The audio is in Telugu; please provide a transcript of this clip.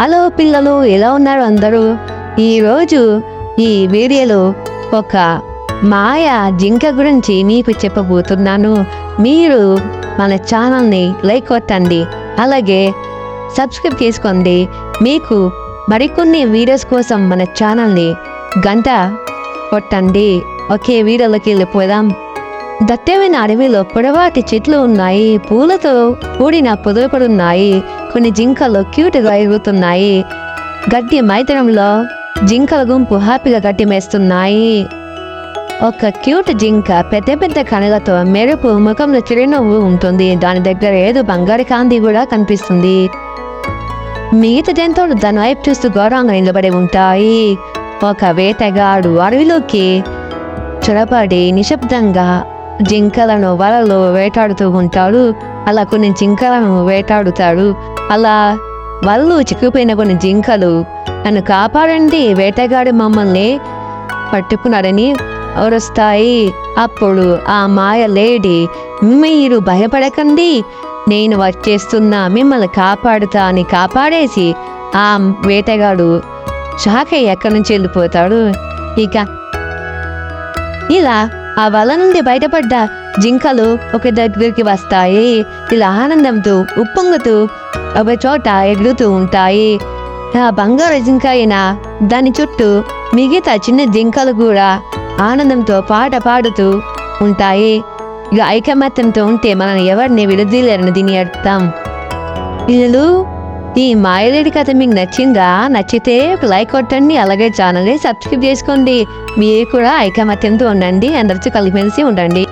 హలో పిల్లలు ఎలా ఉన్నారు అందరూ? ఈరోజు ఈ వీడియోలో ఒక మాయ జింక గురించి మీకు చెప్పబోతున్నాను. మీరు మన ఛానల్ని లైక్ కొట్టండి అలాగే సబ్స్క్రైబ్ చేసుకోండి. మీకు మరికొన్ని వీడియోస్ కోసం మన ఛానల్ని గంట కొట్టండి. ఒకే వీడియోలోకి వెళ్ళిపోదాం. దట్టమైన అడవిలో పొడవాటి చెట్లు ఉన్నాయి. పూలతో కూడిన పొదలు ఉన్నాయి. కొన్ని జింకలు క్యూట్గా ఎగురుతున్నాయి. గడ్డి మైదానంలో జింకల గుంపు హ్యాపీగా గడ్డి మేస్తున్నాయి. ఒక క్యూట్ జింక పెద్ద పెద్ద కనులతో మెరుపు ముఖంలో చిరునవ్వు ఉంటుంది. దాని దగ్గర ఏదో బంగారు కాంతి కూడా కనిపిస్తుంది. మిగతా జంతువులు దాని వైపు చూస్తూ గౌరవంగా నిలబడి ఉంటాయి. ఒక వేటగాడు అడవిలోకి చొరబడి నిశ్శబ్దంగా జింకలను వలలో వేటాడుతూ ఉంటాడు. అలా కొన్ని జింకలను వేటాడుతాడు. అలా వాళ్ళు చిక్కుపోయిన కొన్ని జింకలు నన్ను కాపాడండి వేటగాడు మమ్మల్ని పట్టుకున్నాడని అరుస్తాయి అప్పుడు ఆ మాయ లేడీ మీరు భయపడకండి నేను వచ్చేస్తున్నా మిమ్మల్ని కాపాడుతా అని కాపాడేసి ఆ వేటగాడు షాక్ అయ్యి ఎక్కడి నుంచి వెళ్ళిపోతాడు. ఇక ఇలా ఆ వల నుండి బయటపడ్డ జింకలు ఒక దగ్గరికి వస్తాయి. ఇలా ఆనందంతో ఉప్పొంగుతూ ఒక చోట ఎగురుతూ ఉంటాయి. ఆ బంగారు జింక అయినా దాని చుట్టూ మిగతా చిన్న జింకలు కూడా ఆనందంతో పాట పాడుతూ ఉంటాయి. ఇక ఐకమత్యంతో ఉంటే మనం ఎవరిని విడదీయలేరని దీని అర్థం. ఇల్లు ఈ మాయలేడి కథ మీకు నచ్చిందా? నచ్చితే లైక్ కొట్టండి అలాగే ఛానల్ని సబ్స్క్రైబ్ చేసుకోండి. మీరు కూడా ఐకమత్యంతో ఉండండి అందరితో కలిసిమెలిసి ఉండండి.